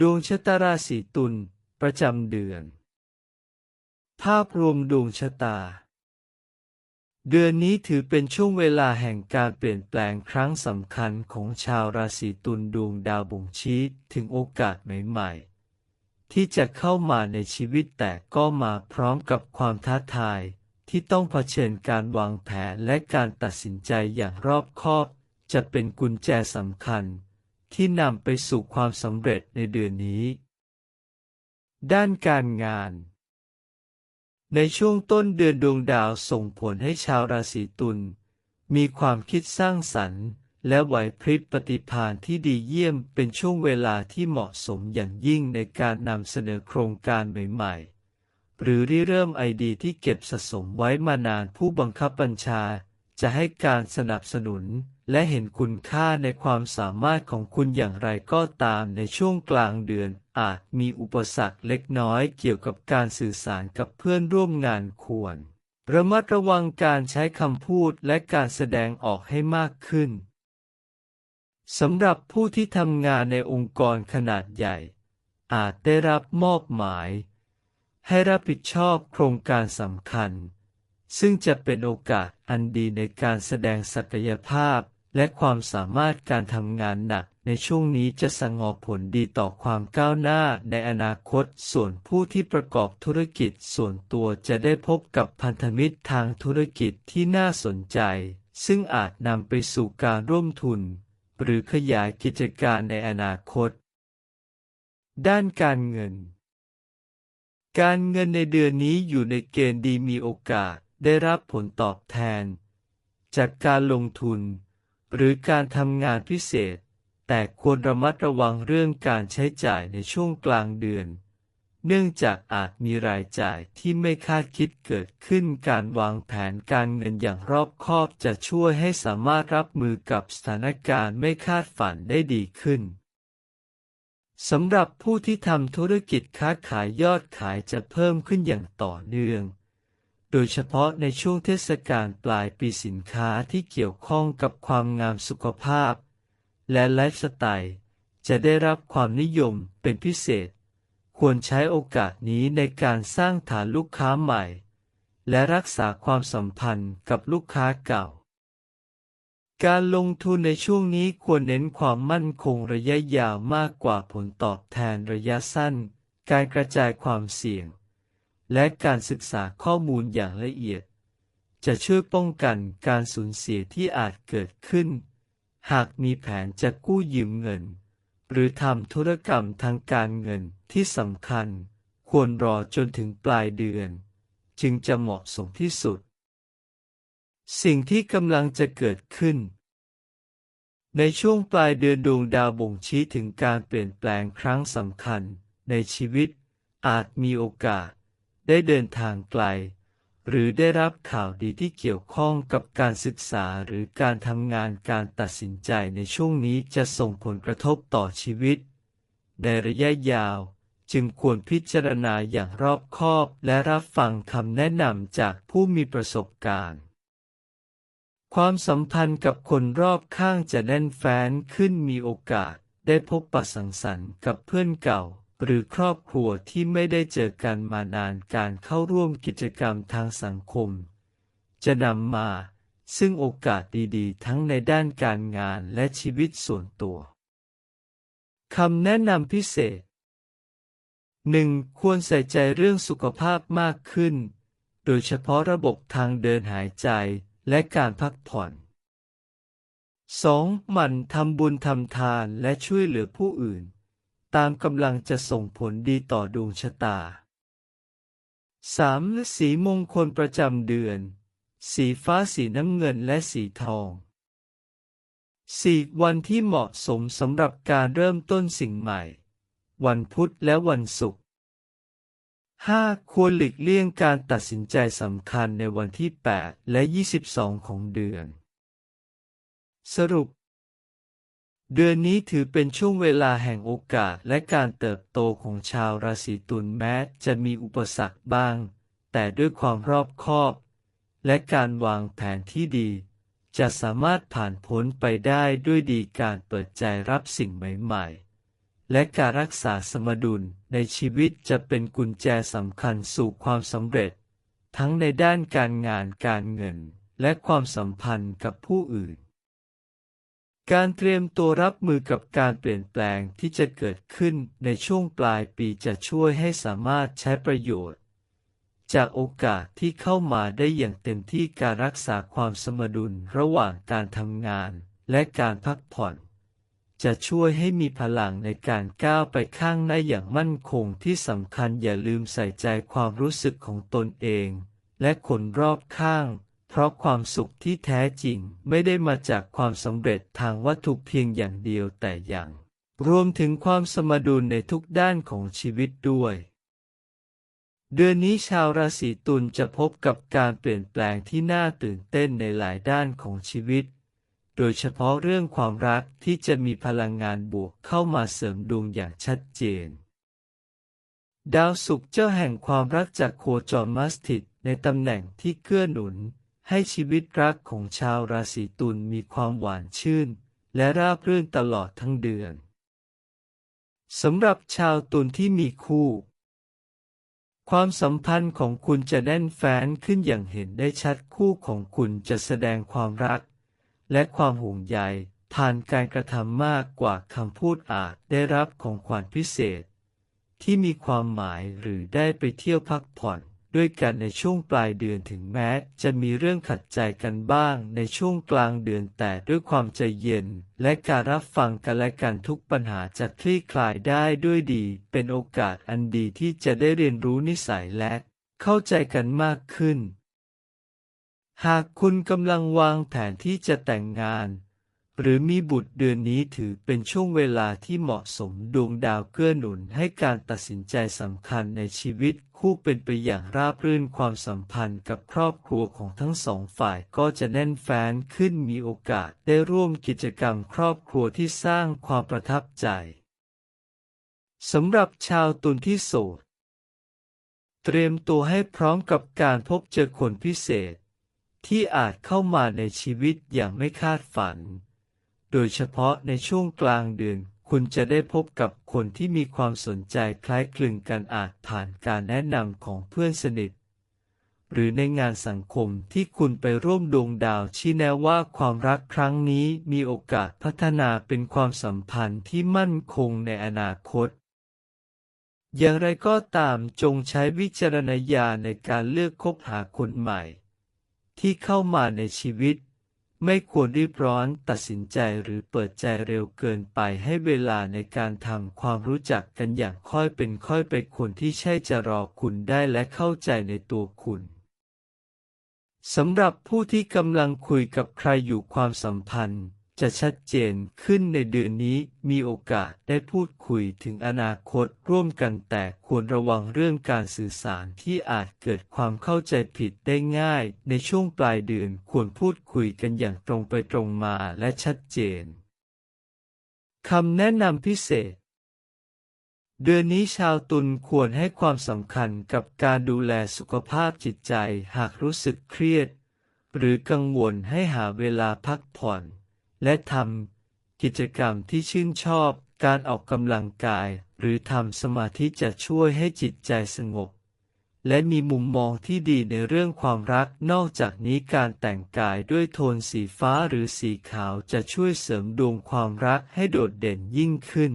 ดวงชะตาราศีตุลประจำเดือน ภาพรวมดวงชะตา เดือนนี้ถือเป็นช่วงเวลาแห่งการเปลี่ยนแปลงครั้งสำคัญของชาวราศีตุลดวงดาวบ่งชี้ถึงโอกาสใหม่ๆ ที่จะเข้ามาในชีวิตแต่ก็มาพร้อมกับความท้าทายที่ต้องเผชิญการวางแผนและการตัดสินใจอย่างรอบคอบ จะเป็นกุญแจสำคัญ ที่นำไปสู่ความสำเร็จในเดือนนี้ ด้านการงาน ในช่วงต้นเดือนดวงดาวส่งผลให้ชาวราศีตุลมีความคิดสร้างสรรค์ และไหวพริบปฏิภาณที่ดีเยี่ยมเป็นช่วงเวลาที่เหมาะสมอย่างยิ่งในการนำเสนอโครงการใหม่ๆ หรือริเริ่มไอเดียที่เก็บสะสมไว้มานานผู้บังคับบัญชาจะให้การสนับสนุน และเห็นคุณค่าในความสามารถของคุณอย่างไรก็ตามในช่วงกลางเดือน อาจมีอุปสรรคเล็กน้อยเกี่ยวกับการสื่อสารกับเพื่อนร่วมงานควร ระมัดระวังการใช้คำพูดและการแสดงออกให้มากขึ้นสำหรับผู้ที่ทำงานในองค์กรขนาดใหญ่ อาจได้รับมอบหมาย ให้รับผิดชอบโครงการสำคัญ ซึ่งจะเป็นโอกาสอันดีในการแสดงศักยภาพ และความสามารถการทำงานหนักในช่วงนี้จะสงอผลดีต่อความก้าวหน้าในอนาคต ส่วนผู้ที่ประกอบธุรกิจส่วนตัวจะได้พบกับพันธมิตรทางธุรกิจที่น่าสนใจ ซึ่งอาจนำไปสู่การร่วมทุน หรือขยายกิจการในอนาคต ด้านการเงิน การเงินในเดือนนี้อยู่ในเกณฑ์ดีมีโอกาสได้รับผลตอบแทน จากการลงทุน หรือการทำงานพิเศษ แต่ควรระมัดระวังเรื่องการใช้จ่ายในช่วงกลางเดือน เนื่องจากอาจมีรายจ่ายที่ไม่คาดคิดเกิดขึ้นการวางแผนการเงินอย่างรอบคอบจะช่วยให้สามารถรับมือกับสถานการณ์ไม่คาดฝันได้ดีขึ้นสำหรับผู้ที่ทำธุรกิจค้าขายยอดขายจะเพิ่มขึ้นอย่างต่อเนื่อง โดยเฉพาะในช่วงเทศกาลปลายปีสินค้าที่เกี่ยวข้องกับความงามสุขภาพ และไลฟ์สไตล์จะได้รับความนิยมเป็นพิเศษ ควรใช้โอกาสนี้ในการสร้างฐานลูกค้าใหม่ และรักษาความสัมพันธ์กับลูกค้าเก่า การลงทุนในช่วงนี้ควรเน้นความมั่นคงระยะยาวมากกว่าผลตอบแทนระยะสั้น การกระจายความเสี่ยง และการศึกษาข้อมูลอย่างละเอียด จะช่วยป้องกันการสูญเสียที่อาจเกิดขึ้น หากมีแผนจะกู้ยืมเงิน หรือทำธุรกรรมทางการเงินที่สำคัญ ควรรอจนถึงปลายเดือน จึงจะเหมาะสมที่สุด สิ่งที่กำลังจะเกิดขึ้น ในช่วงปลายเดือนดวงดาวบ่งชี้ถึงการเปลี่ยนแปลงครั้งสำคัญในชีวิต อาจมีโอกาส ได้เดินทางไกล หรือได้รับข่าวดีที่เกี่ยวข้องกับการศึกษาหรือการทำงานการตัดสินใจในช่วงนี้จะส่งผลกระทบต่อชีวิต ในระยะยาวจึงควรพิจารณาอย่างรอบคอบและรับฟังคำแนะนำจากผู้มีประสบการณ์ ความสัมพันธ์กับคนรอบข้างจะแน่นแฟ้นขึ้นมีโอกาสได้พบปะสังสรรค์กับเพื่อนเก่า หรือครอบครัวที่ไม่ได้เจอกันมานานการเข้าร่วมกิจกรรมทางสังคม จะนำมา ซึ่งโอกาสดีๆ ทั้งในด้านการงานและชีวิตส่วนตัวคำแนะนำพิเศษ 1. ควรใส่ใจเรื่องสุขภาพมากขึ้น โดยเฉพาะระบบทางเดินหายใจและการพักผ่อน 2. หมั่นทำบุญทำทานและช่วยเหลือผู้อื่น ตามกำลังจะส่งผลดีต่อดวงชะตา 3. สีมงคลประจำเดือน สีฟ้าสีน้ำเงินและสีทอง 4. วันที่เหมาะสมสำหรับการเริ่มต้นสิ่งใหม่ วันพุธและวันศุกร์ 5. ควรหลีกเลี่ยงการตัดสินใจสำคัญในวันที่ 8 และ 22 ของเดือน สรุป เดือนนี้ถือเป็นช่วงเวลาแห่งโอกาสและการเติบโตของชาวราศีตุลแม้จะมีอุปสรรคบ้าง แต่ด้วยความรอบคอบ และการวางแผนที่ดี จะสามารถผ่านพ้นไปได้ด้วยดีการเปิดใจรับสิ่งใหม่ๆ และการรักษาสมดุลในชีวิตจะเป็นกุญแจสำคัญสู่ความสำเร็จ ทั้งในด้านการงานการเงิน และความสัมพันธ์กับผู้อื่น การเตรียมตัวรับมือกับการเปลี่ยนแปลงที่จะเกิดขึ้นในช่วงปลายปีจะช่วยให้สามารถใช้ประโยชน์ จากโอกาสที่เข้ามาได้อย่างเต็มที่การรักษาความสมดุลระหว่างการทำงานและการพักผ่อน จะช่วยให้มีพลังในการก้าวไปข้างหน้าอย่างมั่นคงที่สำคัญอย่าลืมใส่ใจความรู้สึกของตนเอง และคนรอบข้าง เพราะความสุขที่แท้จริงไม่ได้มาจากความสำเร็จทางวัตถุเพียงอย่างเดียวแต่อย่าง รวมถึงความสมดุลในทุกด้านของชีวิตด้วย เดือนนี้ชาวราศีตุลจะพบกับการเปลี่ยนแปลงที่น่าตื่นเต้นในหลายด้านของชีวิต โดยเฉพาะเรื่องความรักที่จะมีพลังงานบวกเข้ามาเสริมดวงอย่างชัดเจน ดาวศุกร์เจ้าแห่งความรักจากโคจรมาสถิตในตำแหน่งที่เกื้อหนุน ให้ชีวิตรักของชาวราศีตุลมีความหวานชื่น และราบรื่นตลอดทั้งเดือนสำหรับชาวตุลที่มีคู่ ความสัมพันธ์ของคุณจะแน่นแฟ้นขึ้นอย่างเห็นได้ชัดคู่ของคุณจะแสดงความรัก และความห่วงใยผ่านการกระทำมากกว่าคำพูดอาจได้รับของขวัญพิเศษ ที่มีความหมายหรือได้ไปเที่ยวพักผ่อน ด้วยกันในช่วงปลายเดือนถึงแม้ จะมีเรื่องขัดใจกันบ้างในช่วงกลางเดือนแต่ด้วยความใจเย็น และการรับฟังกันและกันทุกปัญหาจะคลี่คลายได้ด้วยดี เป็นโอกาสอันดีที่จะได้เรียนรู้นิสัยและเข้าใจกันมากขึ้น หากคุณกำลังวางแผนที่จะแต่งงาน หรือมีบุตรเดือนนี้ถือเป็นช่วงเวลาที่เหมาะสมดวงดาวเกื้อหนุนให้การตัดสินใจสำคัญในชีวิตคู่เป็นไปอย่างราบรื่นความสัมพันธ์กับครอบครัวของทั้งสองฝ่ายก็จะแน่นแฟ้นขึ้นมีโอกาสได้ร่วมกิจกรรมครอบครัวที่สร้างความประทับใจสำหรับชาวตุลที่โสด เตรียมตัวให้พร้อมกับการพบเจอคนพิเศษ ที่อาจเข้ามาในชีวิตอย่างไม่คาดฝัน โดยเฉพาะในช่วงกลางเดือนคุณจะได้พบกับคนที่มีความสนใจคล้ายคลึงกันอาจผ่านการแนะนำของเพื่อนสนิท หรือในงานสังคมที่คุณไปร่วมดวงดาวชี้แนะว่าความรักครั้งนี้มีโอกาสพัฒนาเป็นความสัมพันธ์ที่มั่นคงในอนาคต อย่างไรก็ตามจงใช้วิจารณญาณในการเลือกคบหาคนใหม่ ที่เข้ามาในชีวิต ไม่ควรรีบร้อนตัดสินใจหรือเปิดใจเร็วเกินไปให้เวลาในการทำความรู้จักกันอย่างค่อยเป็นค่อยไปคนที่ใช่จะรอคุณได้และเข้าใจในตัวคุณสำหรับผู้ที่กำลังคุยกับใครอยู่ความสัมพันธ์ จะชัดเจนขึ้นในเดือนนี้มีโอกาสได้พูดคุยถึงอนาคตร่วมกันแต่ควรระวังเรื่องการสื่อสารที่อาจเกิดความเข้าใจผิดได้ง่าย ในช่วงปลายเดือนควรพูดคุยกันอย่างตรงไปตรงมาและชัดเจนคำแนะนำพิเศษ เดือนนี้ชาวตุลควรให้ความสำคัญกับการดูแลสุขภาพจิตใจหากรู้สึกเครียด หรือกังวลให้หาเวลาพักผ่อน และทำกิจกรรมที่ชื่นชอบการออกกำลังกาย หรือทำสมาธิจะช่วยให้จิตใจสงบ และมีมุมมองที่ดีในเรื่องความรักนอกจากนี้การแต่งกายด้วยโทนสีฟ้าหรือสีขาวจะช่วยเสริมดวงความรักให้โดดเด่นยิ่งขึ้น